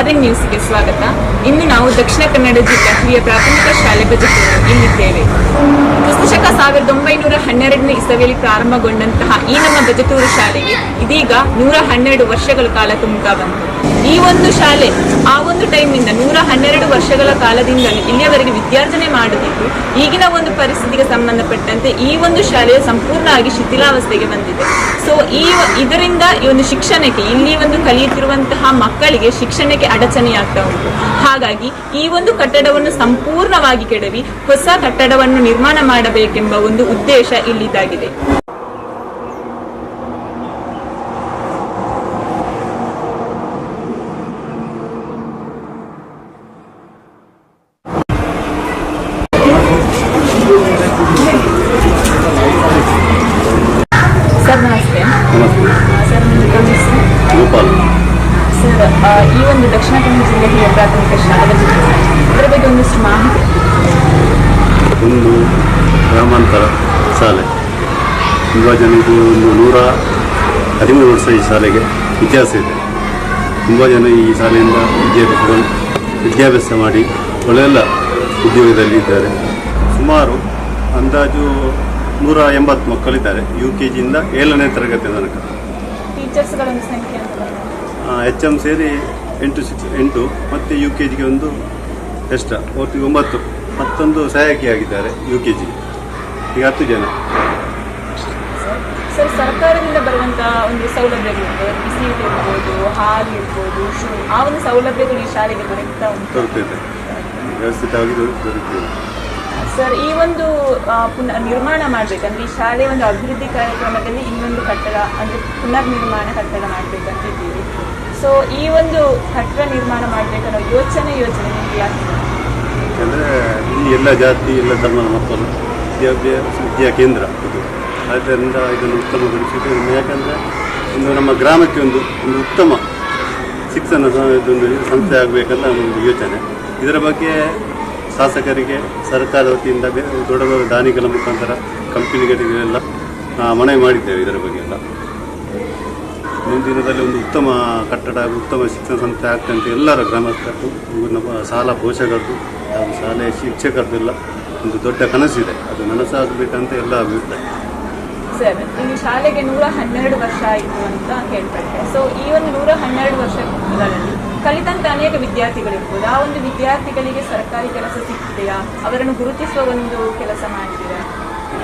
Morning ನ್ಯೂಸ್ಗೆ ಸ್ವಾಗತ ಇಂದು ನಾವು ದಕ್ಷಿಣ ಕನ್ನಡ ಜಿಲ್ಲಾ ಹಿರಿಯ ಪ್ರಾಥಮಿಕ ಶಾಲೆ ಬಜೆಟ್ ಇಲ್ಲಿದ್ದೇವೆ. ಕ್ರಿಸ್ತಶಕ ಸಾವಿರದ ಒಂಬೈನೂರ ಹನ್ನೆರಡನೇ ಇಸವಿಯಲ್ಲಿ ಪ್ರಾರಂಭಗೊಂಡಂತಹ ಈ ನಮ್ಮ ಬಜೆಟೂರು ಶಾಲೆಗೆ ಇದೀಗ ನೂರ ಹನ್ನೆರಡು ವರ್ಷಗಳ ಕಾಲ ತುಂಬುತ್ತಾ ಬಂತು. ಈ ಒಂದು ಶಾಲೆ ಆ ಒಂದು ಟೈಮಿಂದ ನೂರ ಹನ್ನೆರಡು ವರ್ಷಗಳ ಕಾಲದಿಂದಲೂ ಇಲ್ಲಿಯವರೆಗೆ ವಿದ್ಯಾರ್ಜನೆ ಮಾಡುತ್ತಿದ್ದು ಈಗಿನ ಒಂದು ಪರಿಸ್ಥಿತಿಗೆ ಸಂಬಂಧಪಟ್ಟಂತೆ ಈ ಒಂದು ಶಾಲೆಯು ಸಂಪೂರ್ಣವಾಗಿ ಶಿಥಿಲಾವಸ್ಥೆಗೆ ಬಂದಿದೆ. ಸೊ ಈ ಇದರಿಂದ ಈ ಒಂದು ಶಿಕ್ಷಣಕ್ಕೆ ಇಲ್ಲಿ ಒಂದು ಕಲಿಯುತ್ತಿರುವಂತಹ ಮಕ್ಕಳಿಗೆ ಶಿಕ್ಷಣಕ್ಕೆ ಅಡಚಣೆಯಾಗ್ತಾ ಉಂಟು. ಹಾಗಾಗಿ ಈ ಒಂದು ಕಟ್ಟಡವನ್ನು ಸಂಪೂರ್ಣವಾಗಿ ಕೆಡವಿ ಹೊಸ ಕಟ್ಟಡವನ್ನು ನಿರ್ಮಾಣ ಮಾಡಬೇಕೆಂಬ ಒಂದು ಉದ್ದೇಶ ಇಲ್ಲಿದ್ದಾಗಿದೆ. ಶಾಲೆಗೆ ಇತಿಹಾಸ ಇದೆ. ತುಂಬ ಜನ ಈ ಶಾಲೆಯಿಂದ ವಿದ್ಯಾರ್ಥಿಗಳು ವಿದ್ಯಾಭ್ಯಾಸ ಮಾಡಿ ಒಳ್ಳೆಯ ಉದ್ಯೋಗದಲ್ಲಿ ಇದ್ದಾರೆ. ಸುಮಾರು ಅಂದಾಜು ನೂರ ಎಂಬತ್ತು ಮಕ್ಕಳಿದ್ದಾರೆ ಯು ಕೆ ಜಿಯಿಂದ ಏಳನೇ ತರಗತಿ ತನಕ. ಎಚ್ ಎಂ ಸೇರಿ ಎಂಟು ಸಿಕ್ಸ್ ಎಂಟು ಮತ್ತು ಯು ಕೆ ಜಿಗೆ ಒಂದು ಎಷ್ಟ ಒಟ್ಟಿಗೆ ಒಂಬತ್ತು ಮತ್ತೊಂದು ಸಹಾಯಕಿಯಾಗಿದ್ದಾರೆ ಯು ಕೆ ಜಿ ಈಗ ಹತ್ತು ಜನ. ಸರ್ ಸರ್ಕಾರದಿಂದ ಬರುವಂತಹ ಒಂದು ಸೌಲಭ್ಯಗಳು ಬಿಸಿ ಊಟ ಇರ್ಬೋದು ಹಾಲು ಇರ್ಬೋದು ಶೂ ಆ ಒಂದು ಸೌಲಭ್ಯಗಳು ಈ ಶಾಲೆಗೆ ದೊರೆಯುತ್ತಾ ಉಂಟು? ವ್ಯವಸ್ಥಿತವಾಗಿ ಸರ್ ಈ ಒಂದು ಪುನಃ ನಿರ್ಮಾಣ ಮಾಡಬೇಕಂದ್ರೆ ಈ ಶಾಲೆ ಒಂದು ಅಭಿವೃದ್ಧಿ ಕಾರ್ಯಕ್ರಮದಲ್ಲಿ ಇನ್ನೊಂದು ಕಟ್ಟಡ ಅಂದ್ರೆ ಪುನರ್ ನಿರ್ಮಾಣ ಕಟ್ಟಡ ಮಾಡಬೇಕಂತ ಇದ್ದೀವಿ ಸೊ ಈ ಒಂದು ಕಟ್ಟಡ ನಿರ್ಮಾಣ ಮಾಡಬೇಕನ್ನೋ ಯೋಚನೆ ಯೋಚನೆ ನಿಮ್ಗೆ ಯಾಕೆ? ಎಲ್ಲ ಜಾತಿ ಎಲ್ಲ ಧರ್ಮದ ಮಕ್ಕಳು ವಿದ್ಯಾಭ್ಯಾಸ ವಿದ್ಯಾ ಕೇಂದ್ರ ಇದು. ಆದ್ದರಿಂದ ಇದನ್ನು ಉತ್ತಮಗೊಳಿಸಿದ್ದು ಯಾಕಂದರೆ ಒಂದು ನಮ್ಮ ಗ್ರಾಮಕ್ಕೆ ಒಂದು ಒಂದು ಉತ್ತಮ ಶಿಕ್ಷಣ ಇದೊಂದು ಸಂಸ್ಥೆ ಆಗಬೇಕಂತ ಒಂದು ಯೋಚನೆ. ಇದರ ಬಗ್ಗೆ ಶಾಸಕರಿಗೆ ಸರ್ಕಾರದ ವತಿಯಿಂದ ದೊಡ್ಡ ದೊಡ್ಡ ದಾನಿಗಳ ಮುಖಾಂತರ ಕಂಪನಿಗಳಿಗೆಲ್ಲ ಮನವಿ ಮಾಡಿದ್ದೇವೆ ಇದರ ಬಗ್ಗೆ ಎಲ್ಲ. ಮುಂದಿನದಲ್ಲಿ ಒಂದು ಉತ್ತಮ ಕಟ್ಟಡ, ಉತ್ತಮ ಶಿಕ್ಷಣ ಸಂಸ್ಥೆ ಆಗ್ತಂತೆ ಎಲ್ಲರ ಗ್ರಾಮಸ್ಥರು ನಮ್ಮ ಶಾಲಾ ಪೋಷಕರದ್ದು ಹಾಗೂ ಶಾಲೆಯ ಶಿಕ್ಷಕರದ್ದೆಲ್ಲ ಒಂದು ದೊಡ್ಡ ಕನಸಿದೆ. ಅದು ನನಸಾಗಬೇಕಂತ ಎಲ್ಲ ಅಭಿಪ್ರಾಯ. ಸರ್ ಈ ಶಾಲೆಗೆ ನೂರ ಹನ್ನೆರಡು ವರ್ಷ ಆಯಿತು ಅಂತ ಕೇಳ್ಪಟ್ಟೆ. ಸೊ ಈ ಒಂದು ನೂರ ಹನ್ನೆರಡು ವರ್ಷಗಳಲ್ಲಿ ಕಲಿತಂತ ಅನೇಕ ವಿದ್ಯಾರ್ಥಿಗಳಿರ್ಬೋದು. ಆ ಒಂದು ವಿದ್ಯಾರ್ಥಿಗಳಿಗೆ ಸರ್ಕಾರಿ ಕೆಲಸ ಸಿಕ್ಕಿದೆಯಾ ಅವರನ್ನು ಗುರುತಿಸುವ ಒಂದು ಕೆಲಸ ಮಾಡಿದ್ದೀರಾ?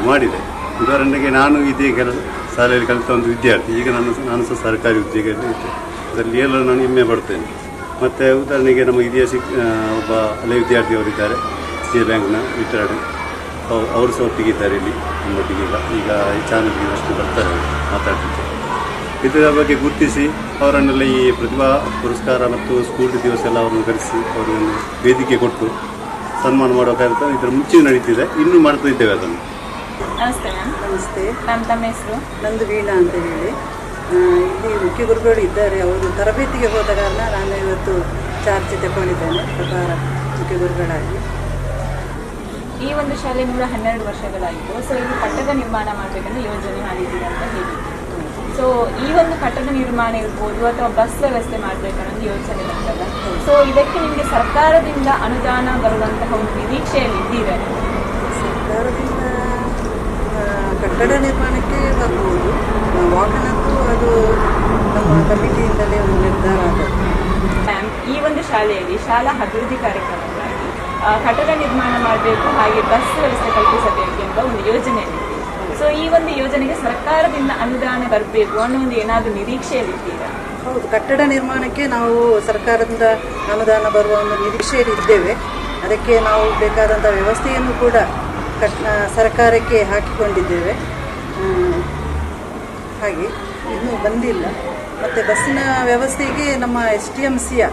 ಮಾಡಿದೆ. ಉದಾಹರಣೆಗೆ ನಾನು ಇದೇ ಕೆಲಸ ಶಾಲೆಯಲ್ಲಿ ಕಲಿತ ಒಂದು ವಿದ್ಯಾರ್ಥಿ. ಈಗ ನಾನು ನಾನು ಸಹ ಸರ್ಕಾರಿ ಉದ್ಯೋಗದಲ್ಲಿ ಇದ್ದೆ. ಅದರಲ್ಲಿ ಎಲ್ಲರೂ ನಾನು ಹೆಮ್ಮೆ ಪಡ್ತೇನೆ ಮತ್ತು ಉದಾಹರಣೆಗೆ ನಮ್ಮ ಹಿರಿಯ ಶಿಕ್ ಒಬ್ಬ ಹಳೆ ವಿದ್ಯಾರ್ಥಿಯವರಿದ್ದಾರೆ. ಸ್ಟೇಟ್ ಬ್ಯಾಂಕ್ನ ರಿಟೈರ್ಡ್ ಅವರು ಸಹ ಒಟ್ಟಿಗಿದ್ದಾರೆ ಇಲ್ಲಿ ನಮ್ಮೊಟ್ಟಿಗೆ ಈಗ ಈಗ ಈ ಚಾನಲ್ಗೆ ಅಷ್ಟು ಬರ್ತಾರೆ ಮಾತಾಡ್ತಿದ್ದೆ ಮಾತಾಡಲಿಕ್ಕೆ. ಇದರ ಬಗ್ಗೆ ಗುರುತಿಸಿ ಅವರನ್ನೆಲ್ಲ ಈ ಪ್ರತಿಭಾ ಪುರಸ್ಕಾರ ಮತ್ತು ಸ್ಕೂಲ್ ದಿವಸ ಎಲ್ಲ ಅವರನ್ನು ಕರೆಸಿ ಅವರನ್ನು ವೇದಿಕೆ ಕೊಟ್ಟು ಸನ್ಮಾನ ಮಾಡೋ ಕಾರ್ಯಕ್ರಮ ಇದರ ಮುಂಚೆ ನಡೀತಿದೆ. ಇನ್ನೂ ಮಾಡ್ತಾ ಇದ್ದೇವೆ ಅದನ್ನು. ನಮಸ್ತೆ ಮ್ಯಾಮ್. ನಮಸ್ತೆ. ನಾನು ತಮ್ಮ ಹೆಸರು? ನಂದು ವೀಣಾ ಅಂತ ಹೇಳಿ. ಇಲ್ಲಿ ಮುಖ್ಯ ಗುರುಗಳು ಇದ್ದಾರೆ. ಅವರು ತರಬೇತಿಗೆ ಹೋದ ಕಾರಣ ನಾನು ಇವತ್ತು ಚಾರ್ಜ್ ತಗೊಂಡಿದ್ದೇನೆ ಪ್ರಕಾರ ಮುಖ್ಯ ಗುರುಗಳಾಗಿ. ಈ ಒಂದು ಶಾಲೆ ನೂರ ಹನ್ನೆರಡು ವರ್ಷಗಳಾಯಿತು. ಸೊ ಇಲ್ಲಿ ಕಟ್ಟಡ ನಿರ್ಮಾಣ ಮಾಡಬೇಕಂತ ಯೋಜನೆ ಮಾಡಿದ್ದೀರಾ ಅಂತ ಹೇಳಿ ಸೊ ಈ ಒಂದು ಕಟ್ಟಡ ನಿರ್ಮಾಣ ಇರ್ಬೋದು ಅಥವಾ ಬಸ್ ವ್ಯವಸ್ಥೆ ಮಾಡಬೇಕನ್ನೋದು ಯೋಚನೆ ಬಂದಲ್ಲ ಸೊ ಇದಕ್ಕೆ ನಿಮಗೆ ಸರ್ಕಾರದಿಂದ ಅನುದಾನ ಬರುವಂತಹ ಒಂದು ನಿರೀಕ್ಷೆಯಲ್ಲಿ ಇದ್ದೀರಾ? ಸರ್ಕಾರದಿಂದ ಕಟ್ಟಡ ನಿರ್ಮಾಣಕ್ಕೆ ಬರ್ಬೋದು. ವಾಹನಕ್ಕೂ ಅದು ನಮ್ಮ ಕಮಿಟಿಯಿಂದಲೇ ಒಂದು ನಿರ್ಧಾರ ಆಗುತ್ತೆ. ಮ್ಯಾಮ್ ಈ ಒಂದು ಶಾಲೆಯಲ್ಲಿ ಶಾಲಾ ಅಭಿವೃದ್ಧಿ ಕಾರ್ಯಕ್ರಮ ಕಟ್ಟಡ ನಿರ್ಮಾಣ ಮಾಡಬೇಕು, ಹಾಗೆ ಬಸ್ ವ್ಯವಸ್ಥೆ ಕಲ್ಪಿಸಬೇಕು ಎಂಬ ಒಂದು ಯೋಜನೆ ಸೊ ಈ ಒಂದು ಯೋಜನೆಗೆ ಸರ್ಕಾರದಿಂದ ಅನುದಾನ ಬರಬೇಕು ಅನ್ನೋ ಒಂದು ಏನಾದರೂ ನಿರೀಕ್ಷೆಯಲ್ಲಿದ್ದೀರಾ? ಹೌದು, ಕಟ್ಟಡ ನಿರ್ಮಾಣಕ್ಕೆ ನಾವು ಸರ್ಕಾರದಿಂದ ಅನುದಾನ ಬರುವ ಒಂದು ನಿರೀಕ್ಷೆಯಲ್ಲಿ ಇದ್ದೇವೆ. ಅದಕ್ಕೆ ನಾವು ಬೇಕಾದಂಥ ವ್ಯವಸ್ಥೆಯನ್ನು ಕೂಡ ಕಟ್ ಸರ್ಕಾರಕ್ಕೆ ಹಾಕಿಕೊಂಡಿದ್ದೇವೆ. ಹಾಗೆ, ಇನ್ನೂ ಬಂದಿಲ್ಲ. ಮತ್ತು ಬಸ್ಸಿನ ವ್ಯವಸ್ಥೆಗೆ ನಮ್ಮ ಎಸ್ ಟಿ ಎಂ ಸಿಯ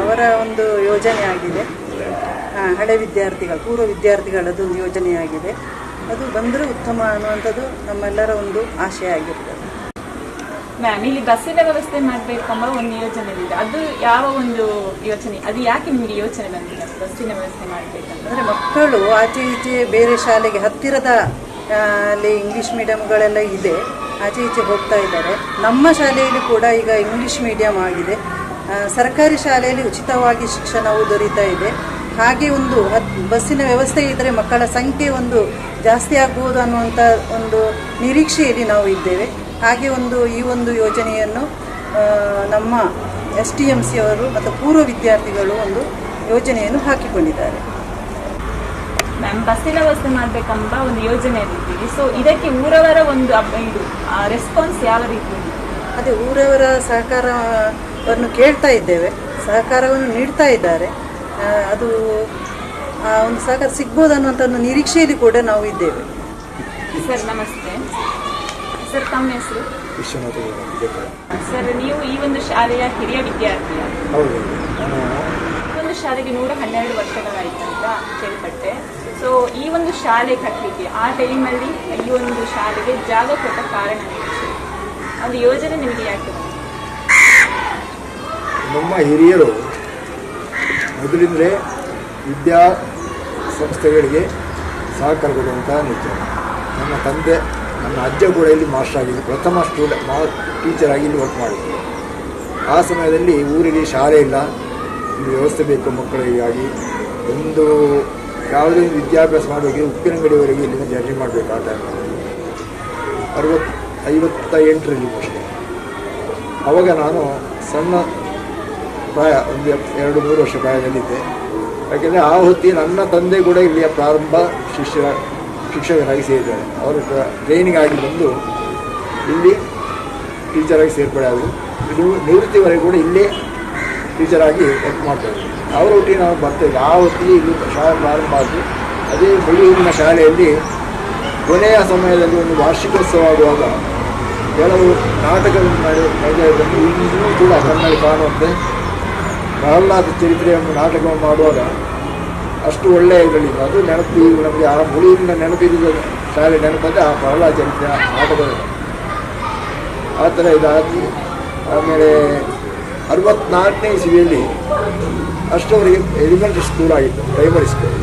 ಅವರ ಒಂದು ಯೋಜನೆ ಆಗಿದೆ. ಹಳೆ ವಿದ್ಯಾರ್ಥಿಗಳು ಪೂರ್ವ ವಿದ್ಯಾರ್ಥಿಗಳದ್ದು ಒಂದು ಯೋಜನೆಯಾಗಿದೆ. ಅದು ಬಂದರೆ ಉತ್ತಮ ಅನ್ನುವಂಥದ್ದು ನಮ್ಮೆಲ್ಲರ ಒಂದು ಆಶಯ ಆಗಿರ್ತದೆ. ಮ್ಯಾಮ್ ಇಲ್ಲಿ ಬಸ್ಸಿನ ವ್ಯವಸ್ಥೆ ಮಾಡಬೇಕೆಂಬ ಒಂದು ಯೋಜನೆ ಇದೆ. ಅದು ಯಾವ ಒಂದು ಯೋಚನೆ ಅದು ಯಾಕೆ ನಿಮಗೆ ಯೋಚನೆ ಬಂದಿಲ್ಲ ಬಸ್ಸಿನ ವ್ಯವಸ್ಥೆ ಮಾಡಬೇಕಂತಂದರೆ? ಮಕ್ಕಳು ಆಚೆ ಈಚೆ ಬೇರೆ ಶಾಲೆಗೆ ಹತ್ತಿರದ ಅಲ್ಲಿ ಇಂಗ್ಲೀಷ್ ಮೀಡಿಯಮ್ಗಳೆಲ್ಲ ಇದೆ. ಆಚೆ ಈಚೆ ಹೋಗ್ತಾ ಇದ್ದಾರೆ. ನಮ್ಮ ಶಾಲೆಯಲ್ಲಿ ಕೂಡ ಈಗ ಇಂಗ್ಲೀಷ್ ಮೀಡಿಯಮ್ ಆಗಿದೆ. ಸರ್ಕಾರಿ ಶಾಲೆಯಲ್ಲಿ ಉಚಿತವಾಗಿ ಶಿಕ್ಷಣವು ದೊರೀತಾ ಇದೆ. ಹಾಗೆ ಒಂದು ಬಸ್ಸಿನ ವ್ಯವಸ್ಥೆ ಇದ್ದರೆ ಮಕ್ಕಳ ಸಂಖ್ಯೆ ಒಂದು ಜಾಸ್ತಿ ಆಗ್ಬೋದು ಅನ್ನುವಂಥ ಒಂದು ನಿರೀಕ್ಷೆಯಲ್ಲಿ ನಾವು ಇದ್ದೇವೆ. ಹಾಗೆ ಒಂದು ಈ ಒಂದು ಯೋಜನೆಯನ್ನು ನಮ್ಮ ಎಸ್ ಟಿ ಎಂ ಸಿ ಅವರು ಮತ್ತು ಪೂರ್ವ ವಿದ್ಯಾರ್ಥಿಗಳು ಒಂದು ಯೋಜನೆಯನ್ನು ಹಾಕಿಕೊಂಡಿದ್ದಾರೆ. ಮ್ಯಾಮ್ ಬಸ್ಸಿನ ವ್ಯವಸ್ಥೆ ಮಾಡಬೇಕಂಬ ಒಂದು ಯೋಜನೆ ಇದ್ದೀವಿ. ಸೊ ಇದಕ್ಕೆ ಊರವರ ಒಂದು ಇದು ರೆಸ್ಪಾನ್ಸ್ ಯಾವ ರೀತಿ? ಅದೇ ಊರವರ ಸಹಕಾರವನ್ನು ಕೇಳ್ತಾ ಇದ್ದೇವೆ. ಸಹಕಾರವನ್ನು ನೀಡ್ತಾ ಇದ್ದಾರೆ. ಅದು ಆ ಒಂದು ಸಹಕಾರ ಸಿಗ್ಬೋದು ಅನ್ನುವಂಥ ಒಂದು ನಿರೀಕ್ಷೆಯಲ್ಲಿ ಕೂಡ ನಾವು ಇದ್ದೇವೆ. ಸರ್ ನಮಸ್ತೆ. ಸರ್ ತಮ್ಮ ಹೆಸರು? ವಿಶ್ವನಾಥ ಸರ್ ನೀವು ಈ ಒಂದು ಶಾಲೆಯ ಹಿರಿಯ ವಿದ್ಯಾರ್ಥಿ. ಹೌದು. ಒಂದು ಶಾಲೆಗೆ ನೂರ ಹನ್ನೆರಡು ವರ್ಷಗಳಾಯ್ತು ಅಂತ ಕೇಳ್ಪಟ್ಟೆ. ಸೊ ಈ ಒಂದು ಶಾಲೆ ಕಟ್ಟಲಿಕ್ಕೆ ಆ ಟೈಮಲ್ಲಿ ಈ ಒಂದು ಶಾಲೆಗೆ ಜಾಗ ಕೊಟ್ಟ ಕಾರಣ? ಒಂದು ಯೋಜನೆ ನಿಮಗೆ ಯಾಕೆ ನಮ್ಮ ಹಿರಿಯರು ಮೊದಲಿಂದಲೇ ವಿದ್ಯಾ ಸಂಸ್ಥೆಗಳಿಗೆ ಸಹಕಾರ ಕೊಡುವಂತಹ ನಿಜ ನನ್ನ ತಂದೆ ನನ್ನ ಅಜ್ಜ ಕೂಡ ಇಲ್ಲಿ ಮಾಸ್ಟರ್ ಆಗಿದ್ದು, ಪ್ರಥಮ ಸ್ಟೂಡೆಂಟ್ ಮಾ, ಟೀಚರ್ ಆಗಿ ಇಲ್ಲಿ ವರ್ಕ್ ಮಾಡಿದ್ದರು ಆ ಸಮಯದಲ್ಲಿ ಊರಿಗೆ ಶಾಲೆ ಇಲ್ಲ. ಇಲ್ಲಿ ವ್ಯವಸ್ಥೆ ಬೇಕು ಮಕ್ಕಳಿಗಾಗಿ. ಒಂದು ಯಾವುದೇ ಒಂದು ವಿದ್ಯಾಭ್ಯಾಸ ಮಾಡಬೇಕು ಉಪ್ಪಿನಂಗಡಿವರೆಗೆ ಇಲ್ಲಿಂದ ಜರ್ನಿ ಮಾಡಬೇಕು ಆ ಟೈಮಲ್ಲಿ ಅರವತ್ತು ಐವತ್ತ ಎಂಟರಲ್ಲಿ ಅಷ್ಟೇ. ಅವಾಗ ನಾನು ಸಣ್ಣ ಪ್ರಾಯ ಒಂದು ಎರಡು ಮೂರು ವರ್ಷ ಪ್ರಾಯದಲ್ಲಿದ್ದೆ. ಯಾಕೆಂದರೆ ಆ ಹೊತ್ತಿ ನನ್ನ ತಂದೆ ಕೂಡ ಇಲ್ಲಿಯ ಪ್ರಾರಂಭ ಶಿಷ್ಯ ಶಿಕ್ಷಕರಾಗಿ ಸೇರಿದ್ದಾರೆ. ಅವರು ಟ್ರೈನಿಂಗ್ ಆಗಿ ಬಂದು ಇಲ್ಲಿ ಟೀಚರಾಗಿ ಸೇರ್ಪಡೆ ಆದರು. ಇದು ನಿವೃತ್ತಿವರೆಗೂ ಕೂಡ ಇಲ್ಲೇ ಟೀಚರಾಗಿ ವರ್ಕ್ ಮಾಡ್ತಾರೆ ಅವರ ಒಟ್ಟಿಗೆ ನಾವು ಬರ್ತೇವೆ. ಆ ಹೊತ್ತಿಗೆ ಇಲ್ಲಿ ಶಾಲೆ ಪ್ರಾರಂಭ ಆಯಿತು ಅದೇ ಬೆಳೂರಿನ ಶಾಲೆಯಲ್ಲಿ ಕೊನೆಯ ಸಮಯದಲ್ಲಿ ಒಂದು ವಾರ್ಷಿಕೋತ್ಸವ ಆಗುವಾಗ ಕೆಲವು ನಾಟಕಗಳನ್ನು ಮಾಡಿ ನಡೆದನ್ನು ಇನ್ನೂ ಕೂಡ ಕಣ್ಣಲ್ಲಿ ಕಾಣುವಂತೆ ಪ್ರಹ್ಲಾದ ಚರಿತ್ರೆ ಎಂಬ ನಾಟಕವನ್ನು ಮಾಡುವಾಗ ಅಷ್ಟು ಒಳ್ಳೆಯ ಇದರಲ್ಲಿ ಅದು ನೆನಪು ನಮಗೆ ಆ ಮುಳಿಯಿಂದ ನೆನಪಿದ ಶಾಲೆ ನೆನಪಂದರೆ ಆ ಪ್ರಹ್ಲಾದ ಚರಿತ್ರೆ ನಾಟಕ ಆ ಥರ ಇದಾಗಿ, ಆಮೇಲೆ ಅರವತ್ನಾಲ್ಕನೇ ಇಸ್ವಿಯಲ್ಲಿ ಅಷ್ಟವರೆಗೆ ಎಲಿಮೆಂಟ್ರಿ ಸ್ಕೂಲ್ ಆಗಿತ್ತು ಪ್ರೈಮರಿ ಸ್ಕೂಲ್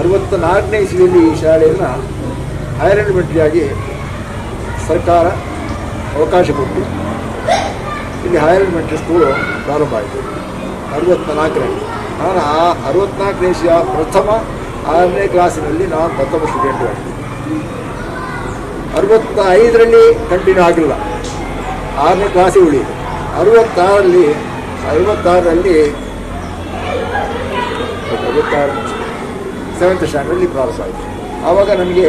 ಅರವತ್ತ ನಾಲ್ಕನೇ ಇಸ್ವಿಯಲ್ಲಿ ಈ ಶಾಲೆಯನ್ನು ಹೈಯರ್ ಎಲಿಮೆಂಟ್ರಿ ಆಗಿ ಸರ್ಕಾರ ಅವಕಾಶ ಕೊಟ್ಟು, ಇಲ್ಲಿ ಹೈಯರ್ ಎಲಿಮೆಂಟ್ರಿ ಸ್ಕೂಲು ಪ್ರಾರಂಭ ಆಯಿತು. ಅರವತ್ತ ನಾಲ್ಕರಲ್ಲಿ ನಾನು ಆ ಅರವತ್ನಾಲ್ಕನೇ ಇಸ್ವಿಯ ಪ್ರಥಮ ಆರನೇ ಕ್ಲಾಸಿನಲ್ಲಿ ನಾನು ಪ್ರಥಮ ಸ್ಟೂಡೆಂಟ್ ಅರವತ್ತ ಐದರಲ್ಲಿ ಕಂಟಿನ್ಯೂ ಆಗಿಲ್ಲ. ಆರನೇ ಕ್ಲಾಸಿಗೆ ಉಳಿ ಅರವತ್ತಾರಲ್ಲಿ, ಅರವತ್ತಾರರಲ್ಲಿ, ಅರವತ್ತಾರು ಸೆವೆಂತ್ ಸ್ಟ್ಯಾಂಡರ್ಡಲ್ಲಿ ಪ್ರಾರಂಭ ಆಯಿತು. ಆವಾಗ ನನಗೆ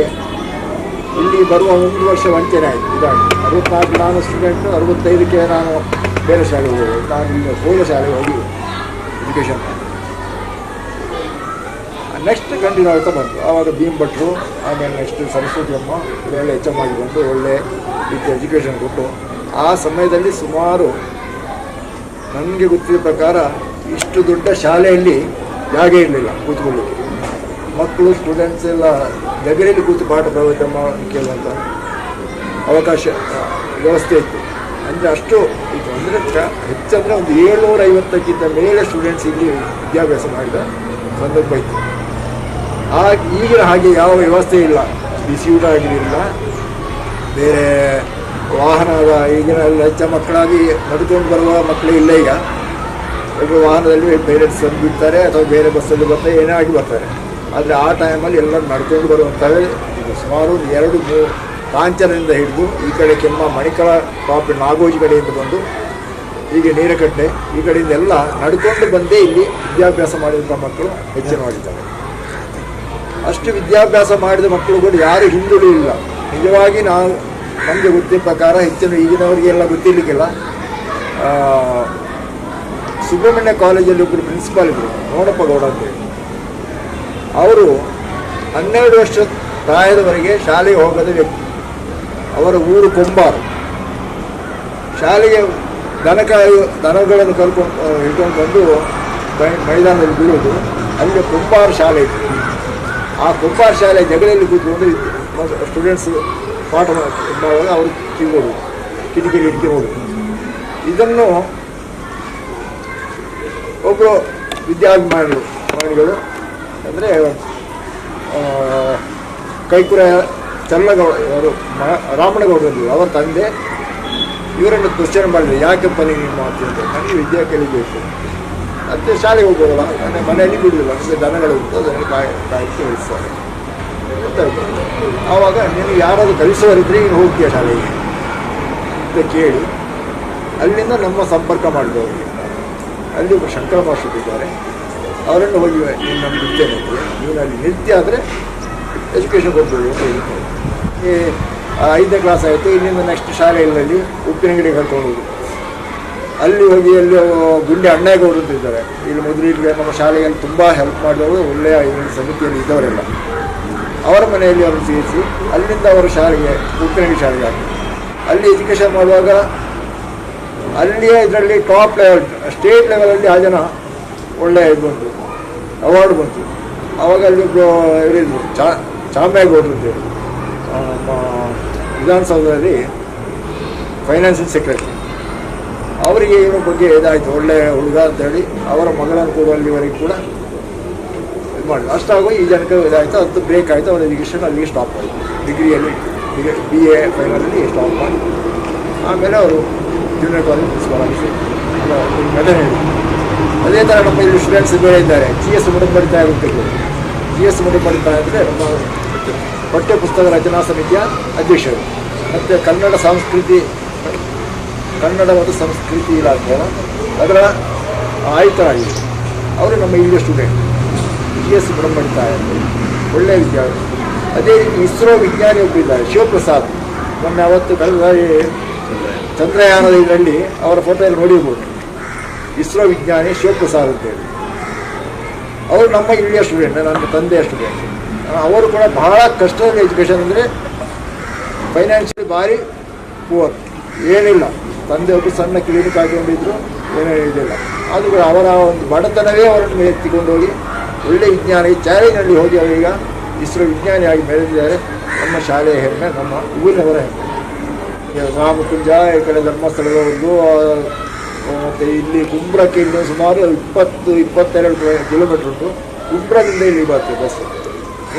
ಇಲ್ಲಿ ಬರುವ ಒಂದು ವರ್ಷ ವಂಚನೆ ಆಯಿತು. ಇದಾಗಿ. ಅರವತ್ತಾರು ನಾನು ಸ್ಟೂಡೆಂಟು ಅರವತ್ತೈದಕ್ಕೆ ನಾನು ಬೇರೆ ಶಾಲೆಗೆ ಹೋದೆ. ನಾನು ಪ್ರೌಢ ಶಾಲೆಗೆ ಹೋಗಿ ಎಜುಕೇಷನ್ ನೆಕ್ಸ್ಟ್ ಕಂಟಿನ್ಯೂ ಆಗ್ತಾ ಬಂತು. ಆವಾಗ ಭೀಮ್ ಭಟ್ರು ಆಮೇಲೆ ನೆಕ್ಸ್ಟ್ ಸರಸ್ವತಿ ಅಮ್ಮ ಒಳ್ಳೆ ಎಚ್ ಎಂ ಆಗಿ ಬಂದು ಒಳ್ಳೆ ರೀತಿ ಎಜುಕೇಷನ್ ಕೊಟ್ಟು. ಆ ಸಮಯದಲ್ಲಿ ಸುಮಾರು ನನಗೆ ಗೊತ್ತಿದ್ದ ಪ್ರಕಾರ ಇಷ್ಟು ದೊಡ್ಡ ಶಾಲೆಯಲ್ಲಿ ಜಾಗ ಇರಲಿಲ್ಲ ಕೂತ್ಕೊಳ್ಳಿಕ್ಕೆ. ಮಕ್ಕಳು ಸ್ಟೂಡೆಂಟ್ಸ್ ಎಲ್ಲ ಗಗರಲ್ಲಿ ಕೂತು ಪಾಠ ಪ್ರವಚನ ಕೇಳುವಂಥ ಅವಕಾಶ, ವ್ಯವಸ್ಥೆ ಇತ್ತು. ಅಂದರೆ ಅಷ್ಟು ಇದು ಅಂದರೆ ಹೆಚ್ಚಂದರೆ ಒಂದು ಏಳ್ನೂರ ಐವತ್ತಕ್ಕಿಂತ ಮೇಲೆ ಸ್ಟೂಡೆಂಟ್ಸ್ ಇಲ್ಲಿ ವಿದ್ಯಾಭ್ಯಾಸ ಮಾಡಿದ ಸಂದರ್ಭ ಇತ್ತು. ಆ ಈಗಿನ ಹಾಗೆ ಯಾವ ವ್ಯವಸ್ಥೆ ಇಲ್ಲ. ಬಿಸಿ ಊಟ ಆಗಿರಲಿಲ್ಲ. ಬೇರೆ ವಾಹನದ ಈಗಿನ ಹೆಚ್ಚ ಮಕ್ಕಳಾಗಿ ನಡ್ಕೊಂಡು ಬರುವ ಮಕ್ಕಳು ಇಲ್ಲ ಈಗ. ಒಬ್ಬರು ವಾಹನದಲ್ಲಿ ಪೇರೆಂಟ್ಸ್ ಬಂದು ಬಿಡ್ತಾರೆ ಅಥವಾ ಬೇರೆ ಬಸ್ಸಲ್ಲಿ ಬರ್ತಾರೆ ಏನೇ ಆಗಿ ಬರ್ತಾರೆ. ಆದರೆ ಆ ಟೈಮಲ್ಲಿ ಎಲ್ಲರೂ ನಡ್ಕೊಂಡು ಬರುವಂಥವೇ ಸುಮಾರು ಎರಡು ಮೂರು ಕಾಂಚನದಿಂದ ಹಿಡಿದು ಈ ಕಡೆ ಕೆಮ್ಮ ಮಣಿಕಳ ಟಾಪ್ ನಾಗೋಜಿ ಕಡೆಯಿಂದ ಬಂದು ಹೀಗೆ ನೀರಕಟ್ಟೆ, ಈ ಕಡೆಯಿಂದ ಎಲ್ಲ ನಡ್ಕೊಂಡು ಬಂದೇ ಇಲ್ಲಿ ವಿದ್ಯಾಭ್ಯಾಸ ಮಾಡಿದಂಥ ಮಕ್ಕಳು ಹೆಚ್ಚಿನ ಮಾಡಿದ್ದಾರೆ ಅಷ್ಟು ವಿದ್ಯಾಭ್ಯಾಸ ಮಾಡಿದ ಮಕ್ಕಳು ಕೂಡ ಯಾರು ಹಿಂದುಳಿಯಲಿಲ್ಲ ನಿಜವಾಗಿ ನಾವು ನಮಗೆ ಗೊತ್ತಿದ್ದ ಪ್ರಕಾರ ಹೆಚ್ಚಿನ ಈಗಿನವರಿಗೆಲ್ಲ ಗೊತ್ತಿರಲಿಕ್ಕಿಲ್ಲ. ಸುಬ್ರಹ್ಮಣ್ಯ ಕಾಲೇಜಲ್ಲಿ ಒಬ್ಬರು ಪ್ರಿನ್ಸಿಪಾಲ್ ಇದ್ದರು ನೋಡಪ್ಪ ಗೌಡ ಅಂತೇಳಿ ಅವರು ಹನ್ನೆರಡು ವರ್ಷ ಪ್ರಾಯದವರೆಗೆ ಶಾಲೆಗೆ ಹೋಗದ ವ್ಯಕ್ತಿ. ಅವರ ಊರು ಕೊಂಬಾರು. ಶಾಲೆಗೆ ದನ ಕಾಯು ದನಗಳನ್ನು ಕರ್ಕೊಂಡು ಹಿಡ್ಕೊಂಡು ಬಂದು ಮೈದಾನದಲ್ಲಿ ಬೀಳೋದು ಅಲ್ಲಿ ಕೊಂಬಾರು ಶಾಲೆ ಇತ್ತು. ಆ ಕೊಂಬಾರ ಶಾಲೆ ಜಗಲಲ್ಲಿ ಕೂತ್ಕೊಂಡು ಸ್ಟೂಡೆಂಟ್ಸ್ ಪಾಠ ಮಾಡುವಾಗ ಅವರು ಕಿವಿಗಳು ಕಿಟಕಿ ಹಿಡಿಕೆ ನೋಡುದು ಇದನ್ನು ಒಬ್ಬರು ವಿದ್ಯಾಭಿಮಾನಿಗಳು ಮಾನಿಗಳು ಅಂದರೆ ಕೈಕುರ ಚಲ್ಲಗೌಡ ಅವರು ರಾಮನಗೌಡರು, ಅವರ ತಂದೆ, ಇವರನ್ನು ಕ್ವಶನ್ ಮಾಡಿದ್ರು. ಯಾಕಪ್ಪ ನೀವು ಮಾಡ್ತೀವಿ ಅಂತ. ನನಗೆ ವಿದ್ಯೆ ಕಲಿಬೇಕು ಮತ್ತು ಶಾಲೆಗೆ ಹೋಗೋದಲ್ಲ ನನ್ನ ಮನೆಯಲ್ಲಿ ಬಿಡಲಿಲ್ಲ ನನಗೆ ದನಗಳು ಉಂಟು ಅದನ್ನು ಕಾಯಿ, ಕಾಯಿಸಿ ಕಳಿಸ್ತಾರೆ ಆವಾಗ ನೀನು ಯಾರಾದರೂ ಕಲಿಸೋರಿದ್ರೆ ನೀನು ಹೋಗ್ತೀಯ ಶಾಲೆಗೆ ಅಂತ ಕೇಳಿ ಅಲ್ಲಿಂದ ನಮ್ಮ ಸಂಪರ್ಕ ಮಾಡಿದವರು. ಅಲ್ಲಿ ಒಬ್ಬ ಶಂಕರ ಇದ್ದಾರೆ. ಅವರನ್ನು ಹೋಗಿ ನೀನು ನಮ್ಮ ನೃತ್ಯ ನೀನು ಅಲ್ಲಿ ನೃತ್ಯ ಆದರೆ ಎಜುಕೇಷನ್ ಕೊಡ್ಬೋದು ಅಂತ ಆ ಐದನೇ ಕ್ಲಾಸ್ ಆಯಿತು. ಇಲ್ಲಿಂದ ನೆಕ್ಸ್ಟ್ ಶಾಲೆಗಳಲ್ಲಿ ಉಪ್ಪಿನಂಗಡಿ ಕರ್ಕೊಂಡು ಹೋಗುದು ಅಲ್ಲಿ ಹೋಗಿ ಅಲ್ಲಿ ಗುಂಡಿ ಅಣ್ಣೇಗೌಡರು ಅಂತ ಇದ್ದಾರೆ. ಇಲ್ಲಿ ಮೊದಲಿಗೆ ನಮ್ಮ ಶಾಲೆಯಲ್ಲಿ ತುಂಬ ಹೆಲ್ಪ್ ಮಾಡಿದವರು, ಒಳ್ಳೆಯ ಸಮಿತಿಯಲ್ಲಿ ಇದ್ದವರೆಲ್ಲ. ಅವರ ಮನೆಯಲ್ಲಿ ಅವರು ಸೇರಿಸಿ, ಅಲ್ಲಿಂದ ಅವರು ಶಾಲೆಗೆ, ಉಪ್ಪಿನಂಗಡಿ ಶಾಲೆಗೆ ಹಾಕಿ. ಅಲ್ಲಿ ಎಜುಕೇಷನ್ ಮಾಡುವಾಗ ಅಲ್ಲಿಯೇ ಇದರಲ್ಲಿ ಟಾಪ್ ಲೆವೆಲ್ ಸ್ಟೇಟ್ ಲೆವೆಲಲ್ಲಿ ಆ ಜನ ಒಳ್ಳೆಯ ಇದು ಬಂತು. ಅವಾರ್ಡ್ ಬಂತು. ಆವಾಗ ಅಲ್ಲಿ ಇವರಿದ್ರು ಚಾ ಚಾಮೇಗೌಡರು ಅಂತೇಳಿ ವಿಧಾನಸೌಧದಲ್ಲಿ ಫೈನಾನ್ಷಿಯಲ್ ಸೆಕ್ರೆಟರಿ ಅವರಿಗೆ ಇವರ ಬಗ್ಗೆ ಇದಾಯಿತು. ಒಳ್ಳೆಯ ಹುಡುಗ ಅಂತೇಳಿ ಅವರ ಮಗಳನ್ನು ಕೂಡ ಅಲ್ಲಿವರೆಗೆ ಕೂಡ ಇದು ಮಾಡಿದ್ರು ಅಷ್ಟಾಗೋ ಈ ಜನಕ್ಕೆ ಇದಾಯಿತು. ಅದು ಬ್ರೇಕ್ ಆಯಿತು. ಅವರ ಎಜುಕೇಷನ್ ಅಲ್ಲಿಗೆ ಸ್ಟಾಪ್ ಆಯಿತು. ಡಿಗ್ರಿಯಲ್ಲಿ ಬಿ ಎ ಫೈನಲಲ್ಲಿ ಸ್ಟಾಪ್ ಮಾಡಿ ಆಮೇಲೆ ಅವರು ಜೂನಿಯರ್ ಕಾಲೇಜ್ ಪ್ರಿನ್ಸಿಪಾಲ್ ಆಗಿ ಅದೇ ಹೇಳಿ ಅದೇ ಥರ ನಮ್ಮ ಇಲ್ಲಿ ಸ್ಟೂಡೆಂಟ್ಸ್ ಬೇರೆ ಇದ್ದಾರೆ. ಜಿ ಎಸ್ ಮುಟ್ಟು ಪಡಿತಾ ಇರುತ್ತೆ ಜಿ ಎಸ್ ಮುಟ್ಟು ಪಡಿತಾ ಇದ್ದರೆ ನಮ್ಮ ಪಠ್ಯ ಪುಸ್ತಕ ರಚನಾ ಸಮಿತಿಯ ಅಧ್ಯಕ್ಷರು. ಮತ್ತು ಕನ್ನಡ ಸಂಸ್ಕೃತಿ, ಕನ್ನಡ ಮತ್ತು ಸಂಸ್ಕೃತಿ ಇಲಾಖೆ ಅದರ ಆಯುಕ್ತರಾಗಿದ್ದರು. ಅವರು ನಮ್ಮ ಇಲ್ಲಿಯ ಸ್ಟೂಡೆಂಟ್ ಜಿ ಎಸ್ ಇರ್ತಾರೆ ಒಳ್ಳೆಯ ವಿದ್ಯಾರ್ಥಿ. ಅದೇ ಇಸ್ರೋ ವಿಜ್ಞಾನಿ ಒಬ್ಬರಿದ್ದಾರೆ ಶಿವಪ್ರಸಾದ್. ಮೊನ್ನೆ ಅವತ್ತು ಕಳೆದ ಚಂದ್ರಯಾನದ ಇದರಲ್ಲಿ ಅವರ ಫೋಟೋ ಎಲ್ಲ ನೋಡಿರ್ಬೋದು. ಇಸ್ರೋ ವಿಜ್ಞಾನಿ ಶಿವಪ್ರಸಾದ್ ಅಂತೇಳಿ. ಅವರು ನಮ್ಮ ಇಲ್ಲಿಯ ಸ್ಟೂಡೆಂಟ್ ನನ್ನ ತಂದೆಯ ಸ್ಟೂಡೆಂಟ್ ಅವರು ಕೂಡ ಬಹಳ ಕಷ್ಟದಲ್ಲಿ ಎಜುಕೇಷನ್ ಅಂದರೆ ಫೈನಾನ್ಷಿಯಲ್ ಭಾರಿ ಪುವರ್ ಏನಿಲ್ಲ. ತಂದೆ ಒಬ್ಬರು ಸಣ್ಣ ಕ್ಲಿನಿಕ್ ಹಾಕೊಂಡಿದ್ರು, ಏನೂ ಇದಿಲ್ಲ. ಅದು ಕೂಡ ಅವರ ಒಂದು ಬಡತನವೇ ಅವರನ್ನು ಎತ್ತಿಕೊಂಡು ಹೋಗಿ ಒಳ್ಳೆ ವಿಜ್ಞಾನಿ ಚಾಲೆಂಜ್ನಲ್ಲಿ ಹೋಗಿ ಅವರೀಗ ಇಸ್ರೋ ವಿಜ್ಞಾನಿಯಾಗಿ ಬೆಳೆದಿದ್ದಾರೆ. ನಮ್ಮ ಶಾಲೆಯ ಹೆಮ್ಮೆ, ನಮ್ಮ ಊರಿನವರ ಹೆಮ್ಮೆ. ರಾಮಕುಂಜ, ಈ ಕಡೆ ಧರ್ಮಸ್ಥಳದವರೆಗೂ ಮತ್ತು ಇಲ್ಲಿ ಕುಂಬ್ರಕ್ಕೆ ಇನ್ನೂ ಸುಮಾರು ಇಪ್ಪತ್ತು, ಇಪ್ಪತ್ತೆರಡು ಕಿಲೋಮೀಟ್ರ್ ಉಂಟು. ಕುಂಬ್ರದಿಂದ ಇಲ್ಲಿ ಬರ್ತದೆ ಬಸ್.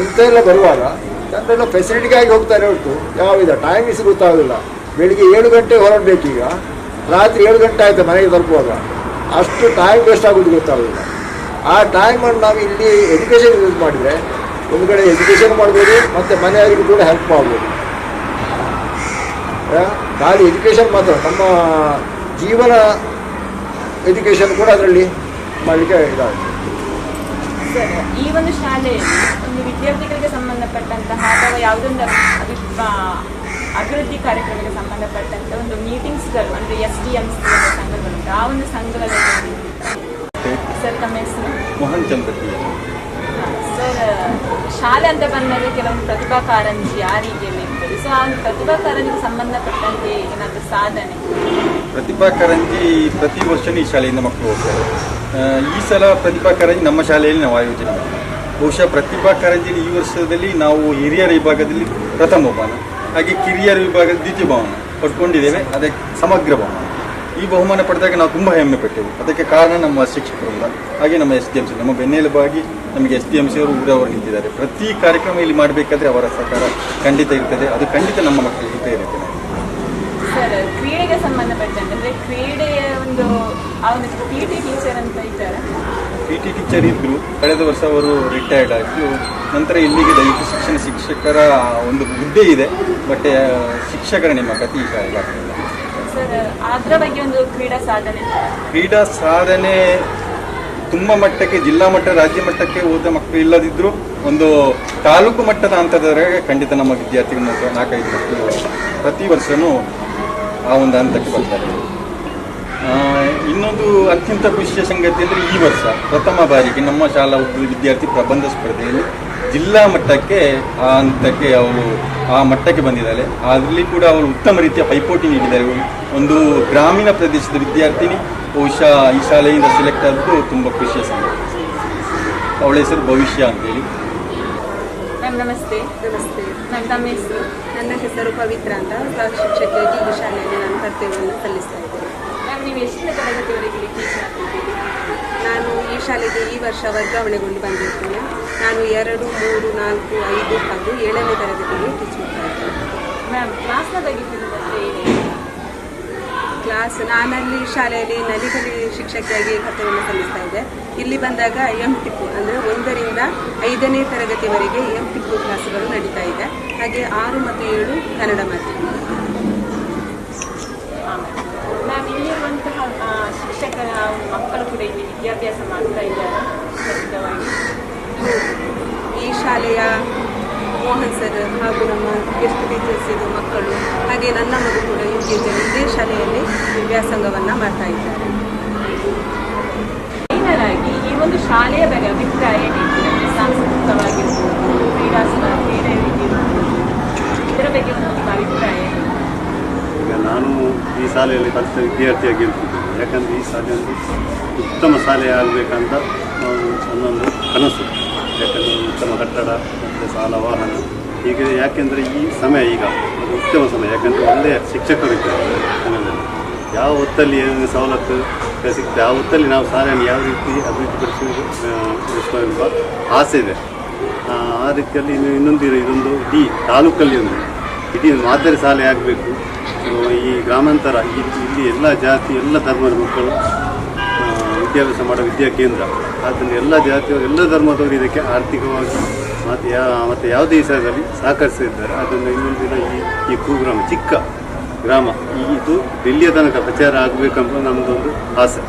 ಇಂಥೆಲ್ಲ ಬರುವಾಗ ಜನರೆಲ್ಲ ಫೆಸಿಲಿಟಿಗಾಗಿ ಹೋಗ್ತಾರೆ ಹೊರತು. ಯಾವಿದ ಇಸ್ ಗೊತ್ತಾಗೋದಿಲ್ಲ ಬೆಳಿಗ್ಗೆ ಏಳು ಗಂಟೆ ಹೊರಡಬೇಕೀಗ. ರಾತ್ರಿ ಏಳು ಗಂಟೆ ಆಯಿತು ಮನೆಗೆ ತಲುಪುವಾಗ. ಅಷ್ಟು ಟೈಮ್ ವೇಸ್ಟ್ ಆಗೋದು ಗೊತ್ತಾಗೋದಿಲ್ಲ. ಆ ಟೈಮನ್ನು ನಾವು ಇಲ್ಲಿ ಎಜುಕೇಷನ್ ಯೂಸ್ ಮಾಡಿದರೆ ಒಂದು ಕಡೆ ಎಜುಕೇಷನ್ ಮಾಡ್ಬೋದು, ಮತ್ತು ಮನೆಯವರಿಗೂ ಕೂಡ ಹೆಲ್ಪ್ ಮಾಡ್ಬೋದು ಖಾಲಿ ಎಜುಕೇಷನ್ ಮಾತ್ರ. ನಮ್ಮ ಜೀವನ ಎಜುಕೇಷನ್ ಕೂಡ ಅದರಲ್ಲಿ ಮಾಡಲಿಕ್ಕೆ ಇದಾಗುತ್ತೆ. ಸರ್ ಈ ಒಂದು ಶಾಲೆಯಲ್ಲಿ ಒಂದು ವಿದ್ಯಾರ್ಥಿಗಳಿಗೆ ಸಂಬಂಧಪಟ್ಟಂತಹ ಅಥವಾ ಯಾವುದೊಂದು ಅಭಿ- ಅಭಿವೃದ್ಧಿ ಕಾರ್ಯಕ್ರಮಕ್ಕೆ ಸಂಬಂಧಪಟ್ಟಂತ ಒಂದು ಮೀಟಿಂಗ್ಸ್ಗಳು ಅಂದ್ರೆ ಎಸ್ ಡಿ ಎಂ ಸಂಘಗಳು ಆ ಒಂದು ಸಂಘಗಳಲ್ಲಿ ಸರ್ ತಮ್ಮ ಹೆಸರು? ಮೋಹನ್ ಸರ್ ಶಾಲೆ ಅಂತ ಬಂದಾಗ ಕೆಲವೊಂದು ಪ್ರತಿಭಾ ಕಾರಂಜಿ ಆ ರೀತಿಯಲ್ಲಿ ಇರ್ತದೆ ಸೊ ಆ ಒಂದು ಪ್ರತಿಭಾ ಕಾರಂಜಿಗೆ ಸಂಬಂಧಪಟ್ಟಂತೆ ಏನಾದರೂ ಸಾಧನೆ? ಪ್ರತಿಭಾ ಕಾರಂಜಿ ಪ್ರತಿ ವರ್ಷನೂ ಈ ಶಾಲೆಯಿಂದ ಮಕ್ಕಳು ಹೋಗ್ತಾರೆ. ಈ ಸಲ ಪ್ರತಿಭಾ ಕಾರಂಜಿ ನಮ್ಮ ಶಾಲೆಯಲ್ಲಿ ನಾವು ಆಯೋಜನೆ ಬಹುಶಃ ಪ್ರತಿಭಾ ಕಾರಂಜಿಯಲ್ಲಿ ಈ ವರ್ಷದಲ್ಲಿ ನಾವು ಹಿರಿಯರ ವಿಭಾಗದಲ್ಲಿ ಪ್ರಥಮ ಬಹುಮಾನ, ಹಾಗೆ ಕಿರಿಯರ ವಿಭಾಗದ ದ್ವಿತೀಯ ಬಹುಮಾನ ಪಡ್ಕೊಂಡಿದ್ದೇವೆ. ಅದಕ್ಕೆ ಸಮಗ್ರ ಬಹುಮಾನ. ಈ ಬಹುಮಾನ ಪಡೆದಾಗ ನಾವು ತುಂಬ ಹೆಮ್ಮೆ ಪಟ್ಟೆವು. ಅದಕ್ಕೆ ಕಾರಣ ನಮ್ಮ ಶಿಕ್ಷಕರಿಂದ ಹಾಗೆ ನಮ್ಮ ಎಸ್ ಡಿ ಎಂ ಸಿ, ನಮ್ಮ ಬೆನ್ನೆಲುಬಾಗಿ ನಮಗೆ ಎಸ್ ಡಿ ಎಂ ಸಿ ಅವರು ಊರವರು ನಿಂತಿದ್ದಾರೆ. ಪ್ರತಿ ಕಾರ್ಯಕ್ರಮ ಇಲ್ಲಿ ಮಾಡಬೇಕಾದ್ರೆ ಅವರ ಸಹಕಾರ ಖಂಡಿತ ಇರ್ತದೆ. ಅದು ಖಂಡಿತ ನಮ್ಮ ಮಕ್ಕಳಿಗೆ ಇರ್ತೇ ಇರುತ್ತೆ. ಕ್ರೀಡೆಗೆ ಸಂಬಂಧಪಟ್ಟಂತೆ ಕ್ರೀಡೆಯ ಒಂದು ಆ ಒಂದು ಪಿ ಟಿ ಟೀಚರ್ ಅಂತ ಇದ್ದಾರೆ. ಪಿ ಟಿ ಟೀಚರ್ ಇದ್ದರು ಕಳೆದ ವರ್ಷ ಅವರು ರಿಟೈರ್ಡ್ ಆಯಿತು ನಂತರ ಇಲ್ಲಿಗೆ ದೈಹಿಕ ಶಿಕ್ಷಣ ಶಿಕ್ಷಕರ ಒಂದು ಹುದ್ದೆ ಇದೆ. ಬಟ್ ಶಿಕ್ಷಕರ ನೇಮಕಾತಿ ಈಗ ಇಲ್ಲ. ಸರ್ ಅದರ ಬಗ್ಗೆ ಒಂದು ಕ್ರೀಡಾ ಸಾಧನೆ. ಕ್ರೀಡಾ ಸಾಧನೆ ತುಂಬ ಮಟ್ಟಕ್ಕೆ ಜಿಲ್ಲಾ ಮಟ್ಟ ರಾಜ್ಯ ಮಟ್ಟಕ್ಕೆ ಹೋದ ಮಕ್ಕಳು ಇಲ್ಲದಿದ್ದರೂ ಒಂದು ತಾಲೂಕು ಮಟ್ಟದ ಹಂತದವರೆಗೆ ಖಂಡಿತ ನಮ್ಮ ವಿದ್ಯಾರ್ಥಿಗಳು ನಾಲ್ಕೈದು ಮಕ್ಕಳು ಪ್ರತಿ ವರ್ಷವೂ ಆ ಒಂದು ಹಂತಕ್ಕೆ ಬರ್ತಾರೆ. ಇನ್ನೊಂದು ಅತ್ಯಂತ ಖುಷಿಯ ಸಂಗತಿ ಅಂದರೆ ಈ ವರ್ಷ ಪ್ರಥಮ ಬಾರಿಗೆ ನಮ್ಮ ಶಾಲಾ ವಿದ್ಯಾರ್ಥಿ ಪ್ರಬಂಧ ಸ್ಪರ್ಧೆಯಲ್ಲಿ ಜಿಲ್ಲಾ ಮಟ್ಟಕ್ಕೆ ಆ ಹಂತಕ್ಕೆ ಅವರು ಆ ಮಟ್ಟಕ್ಕೆ ಬಂದಿದ್ದಾರೆ. ಅದರಲ್ಲಿ ಕೂಡ ಅವರು ಉತ್ತಮ ರೀತಿಯ ಪೈಪೋಟಿ ನೀಡಿದ್ದಾರೆ. ಒಂದು ಗ್ರಾಮೀಣ ಪ್ರದೇಶದ ವಿದ್ಯಾರ್ಥಿನಿ ಬಹುಶಃ ಈ ಶಾಲೆಯಿಂದ ಸೆಲೆಕ್ಟ್ ಆದದ್ದು ತುಂಬ ಖುಷಿಯ ಸಂಗತಿ. ಅವಳ ಹೆಸರು ಭವಿಷ್ಯ ಅಂತೇಳಿ ಮ್ಯಾಮ್ ನಮಸ್ತೆ. ನಮಸ್ತೆ. ಮ್ಯಾಮ್ ತಮ್ಮ ಹೆಸರು? ನನ್ನ ಹೆಸರು ಪವಿತ್ರ ಅಂತ. ಶಿಕ್ಷಕಿಯಾಗಿ ಈ ಶಾಲೆಯಲ್ಲಿ ನಾನು ಕರ್ತವ್ಯವನ್ನು ಸಲ್ಲಿಸ್ತಾ ಇದ್ದೇನೆ. ನೀವು ಎಷ್ಟನೇ ತರಗತಿವರೆಗೆ ಟೀಚರ್ ನಾನು ಈ ಶಾಲೆಗೆ ಈ ವರ್ಷ ವರ್ಗಾವಣೆಗೊಂಡು ಬಂದಿದ್ದೇನೆ ನಾನು ಎರಡು ಮೂರು ನಾಲ್ಕು ಐದು ಹಾಗೂ ಏಳನೇ ತರಗತಿಗೆ ಟೀಚ್ ಮಾಡ್ತಾ ಇದ್ದೇನೆ. ಮ್ಯಾಮ್ ಕ್ಲಾಸ್ನ ಬಗ್ಗೆ ಕ್ಲಾಸ್ ನಾನಲ್ಲಿ ಶಾಲೆಯಲ್ಲಿ ನಲಿಕಲಿ ಶಿಕ್ಷಕಿಯಾಗಿ ಕರ್ತವ್ಯ ಸಲ್ಲಿಸ್ತಾ ಇದ್ದೆ. ಇಲ್ಲಿ ಬಂದಾಗ ಎಂ ಟಿಪ್ಪು ಅಂದರೆ ಒಂದರಿಂದ ಐದನೇ ತರಗತಿವರೆಗೆ ಎಂ ಟಿಪ್ಪು ಕ್ಲಾಸ್ಗಳು ನಡೀತಾ ಇದೆ. ಹಾಗೆ ಆರು ಮತ್ತು ಏಳು ಕನ್ನಡ ಮಾಧ್ಯಮ ಮ್ಯಾಮ್ ಇಲ್ಲಿರುವಂತಹ ಆ, ಶಿಕ್ಷಕರ ಮಕ್ಕಳು ಕೂಡ ಇಲ್ಲಿ ವಿದ್ಯಾಭ್ಯಾಸ ಮಾಡ್ತಾ ಇದ್ದಾರೆ ಖಚಿತವಾಗಿ ಈ ಶಾಲೆಯ ಮೋಹನ್ ಸರ್ ಹಾಗೂ ನಮ್ಮ ಗೆಸ್ಟ್ ಟೀಚರ್ಸ್ ಇದು ಮಕ್ಕಳು ಹಾಗೆ ನನ್ನ ಮಗು ಕೂಡ ಯು ಕೆ ಜಿಯಲ್ಲಿ ಇದೇ ಶಾಲೆಯಲ್ಲಿ ವ್ಯಾಸಂಗವನ್ನು ಮಾಡ್ತಾ ಇದ್ದಾರೆ. ಫೈನಲ್ ಈ ಒಂದು ಶಾಲೆಯ ಬಗ್ಗೆ ಅಭಿಪ್ರಾಯ ಸಾಂಸ್ಕೃತಿಕವಾಗಿರ್ಬೋದು ಕ್ರೀಡಾ ರೀತಿ ಇದರ ಬಗ್ಗೆ ಒಂದು ಅಭಿಪ್ರಾಯ ಈಗ ನಾನು ಈ ಶಾಲೆಯಲ್ಲಿ ಕಲಿತ ವಿದ್ಯಾರ್ಥಿಯಾಗಿ ಇರ್ತಿದ್ದೇನೆ ಯಾಕಂದರೆ ಈ ಶಾಲೆ ಉತ್ತಮ ಶಾಲೆ ಆಗಬೇಕಂತ ನನ್ನೊಂದು ಕನಸು. ಯಾಕಂದರೆ ಉತ್ತಮ ಕಟ್ಟಡ ಮತ್ತು ಸಾಲ ವಾಹನ. ಈಗ ಯಾಕೆಂದರೆ ಈ ಸಮಯ ಈಗ ಉತ್ತಮ ಸಮಯ. ಯಾಕಂದರೆ ಒಳ್ಳೆಯ ಶಿಕ್ಷಕರು ಇದ್ದಾರೆ. ಯಾವ ಹೊತ್ತಲ್ಲಿ ಏನೇನು ಸವಲತ್ತು ಸಿಗ್ತದೆ ಆ ಹೊತ್ತಲ್ಲಿ ನಾವು ಶಾಲೆಯನ್ನು ಯಾವ ರೀತಿ ಅಭಿವೃದ್ಧಿಪಡಿಸುವುದು ಎಂಬ ಆಸೆ ಇದೆ. ಆ, ರೀತಿಯಲ್ಲಿ ಇನ್ನು ಇನ್ನೊಂದು ಇದೊಂದು ಇಡೀ ತಾಲೂಕಲ್ಲಿ ಒಂದು ಇಡೀ ಮಾದರಿ ಶಾಲೆ ಆಗಬೇಕು. ಈ ಗ್ರಾಮಾಂತರ ಇಲ್ಲಿ ಎಲ್ಲ ಜಾತಿ, ಎಲ್ಲ ಧರ್ಮದ ಮಕ್ಕಳು ವಿದ್ಯಾಭ್ಯಾಸ ಮಾಡೋ ವಿದ್ಯಾ ಕೇಂದ್ರ. ಆದ್ದರಿಂದ ಎಲ್ಲ ಜಾತಿಯವರು, ಎಲ್ಲ ಧರ್ಮದವರು ಇದಕ್ಕೆ ಆರ್ಥಿಕವಾಗಿ ಮತ್ತು ಯಾ, ಮತ್ತು ಯಾವುದೇ ವಿಷಯದಲ್ಲಿ ಸಹಕರಿಸಿದ್ದಾರೆ ಅದನ್ನು ಇನ್ನೊಂದು ದಿನ ಈ ಈ ಕುಗ್ರಾಮ ಚಿಕ್ಕ ಗ್ರಾಮ ಇದು ಡೆಲ್ಲಿಯ ತನಕ ಪ್ರಚಾರ ಆಗಬೇಕಂತ ನಮ್ಮದೊಂದು ಆಸೆ.